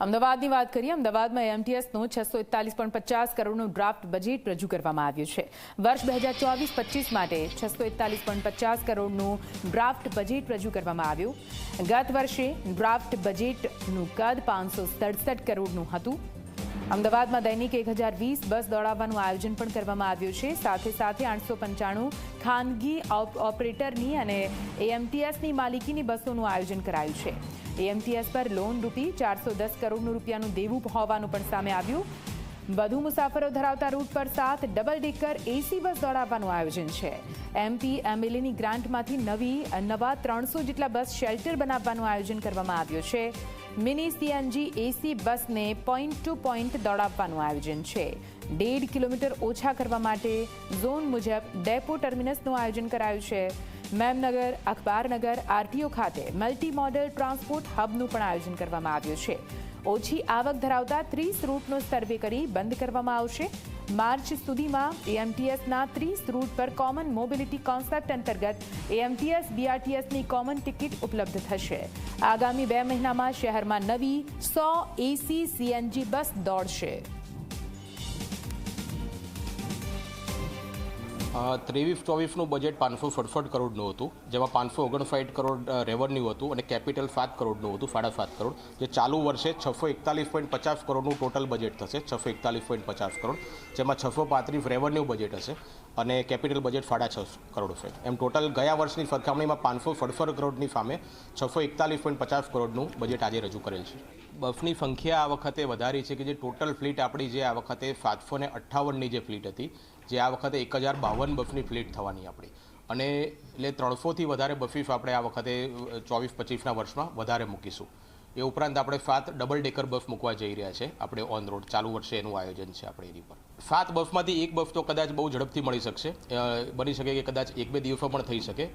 અમદાવાદની વાત કરીએ, અમદાવાદમાં એમટીએસનું છસો એકતાલીસ પોઈન્ટ પચાસ કરોડનું ડ્રાફ્ટ બજેટ રજૂ કરવામાં આવ્યું છે. વર્ષ બે હજાર ચોવીસ પચીસ માટે છસો એકતાલીસ પોઈન્ટ પચાસ કરોડનું ડ્રાફ્ટ બજેટ રજૂ કરવામાં આવ્યું. ગત વર્ષે ડ્રાફ્ટ બજેટનું કદ પાંચસો સડસઠ કરોડનું હતું. અમદાવાદમાં દૈનિક એક હજાર વીસ બસ દોડાવવાનું આયોજન પણ કરવામાં આવ્યું છે. સાથે સાથે આઠસો પંચાણું ખાનગી ઓપ- ઓપરેટરની અને એએમટીએસની માલિકીની બસોનું આયોજન કરાયું છે. એએમટીએસ પર લોન રૂપી ચારસો દસ કરોડનું રૂપિયાનું દેવું હોવાનું પણ સામે આવ્યું. વધુ મુસાફરો ધરાવતા રૂટ પર સાત ડબલ ડેકર એસી બસ દોડાવવાનું આયોજન છે. એમપી એમએલએની ગ્રાન્ટમાંથી નવી નવા ત્રણસો જેટલા બસ શેલ્ટર બનાવવાનું આયોજન કરવામાં આવ્યું છે. મિની સીએનજી એસી બસને પોઈન્ટ ટુ પોઈન્ટ દોડાવવાનું આયોજન છે. દેઢ કિલોમીટર ઓછા કરવા માટે ઝોન મુજબ ડેપો ટર્મિનસનું આયોજન કરાયું છે. મેમનગર અખબારનગર, આરટીઓ ખાતે મલ્ટી મોડલ ટ્રાન્સપોર્ટ હબનું પણ આયોજન કરવામાં આવ્યું છે. ઓછી આવક ધરાવતા ત્રીસ રૂટનો સર્વે કરી બંધ કરવામાં આવશે. માર્ચ સુધીમાં એએમટીએસના ત્રીસ રૂટ પર કોમન મોબિલિટી કોન્સેપ્ટ અંતર્ગત એએમટીએસ બીઆરટીએસની કોમન ટિકિટ ઉપલબ્ધ થશે. આગામી બે મહિનામાં શહેરમાં નવી સો એસી સીએનજી બસ દોડશે. ત્રેવીસ ચોવીસનું બજેટ પાંચસો સડસઠ કરોડનું હતું, જેમાં પાંચસો ઓગણસાઠ કરોડ રેવન્યુ હતું અને કેપિટલ સાત કરોડનું હતું, સાડા સાત કરોડ. જે ચાલુ વર્ષે છસો એકતાલીસ પોઈન્ટ પચાસ કરોડનું ટોટલ બજેટ થશે, છસો એકતાલીસ પોઈન્ટ પચાસ કરોડ, જેમાં છસો પાંત્રીસ રેવન્યુ બજેટ હશે અને કેપિટલ બજેટ સાડા છ કરોડ હશે. એમ ટોટલ ગયા વર્ષની સરખામણીમાં પાંચસો સડસઠ કરોડની સામે છસો એકતાલીસ પોઈન્ટ પચાસ કરોડનું બજેટ આજે રજૂ કરેલ છે. બસની સંખ્યા આ વખતે વધારી છે કે જે ટોટલ ફ્લીટ આપણી જે આ વખતે સાતસો ને અઠ્ઠાવનની જે ફ્લીટ હતી, જે આ વખતે એક હજાર બાવન બસની ફ્લીટ થવાની આપણી. અને એટલે ત્રણસોથી વધારે બસીસ આપણે આ વખતે ચોવીસ પચીસના વર્ષમાં વધારે મૂકીશું. એ ઉપરાંત આપણે સાત ડબલ ડેકર બસ મૂકવા જઈ રહ્યા છે, આપણે ઓન રોડ ચાલુ વર્ષે એનું આયોજન છે આપણે એની પર. સાત બસમાંથી એક બસ તો કદાચ બહુ ઝડપથી મળી શકશે બની શકે કે કદાચ એક બે દિવસો પણ થઈ શકે.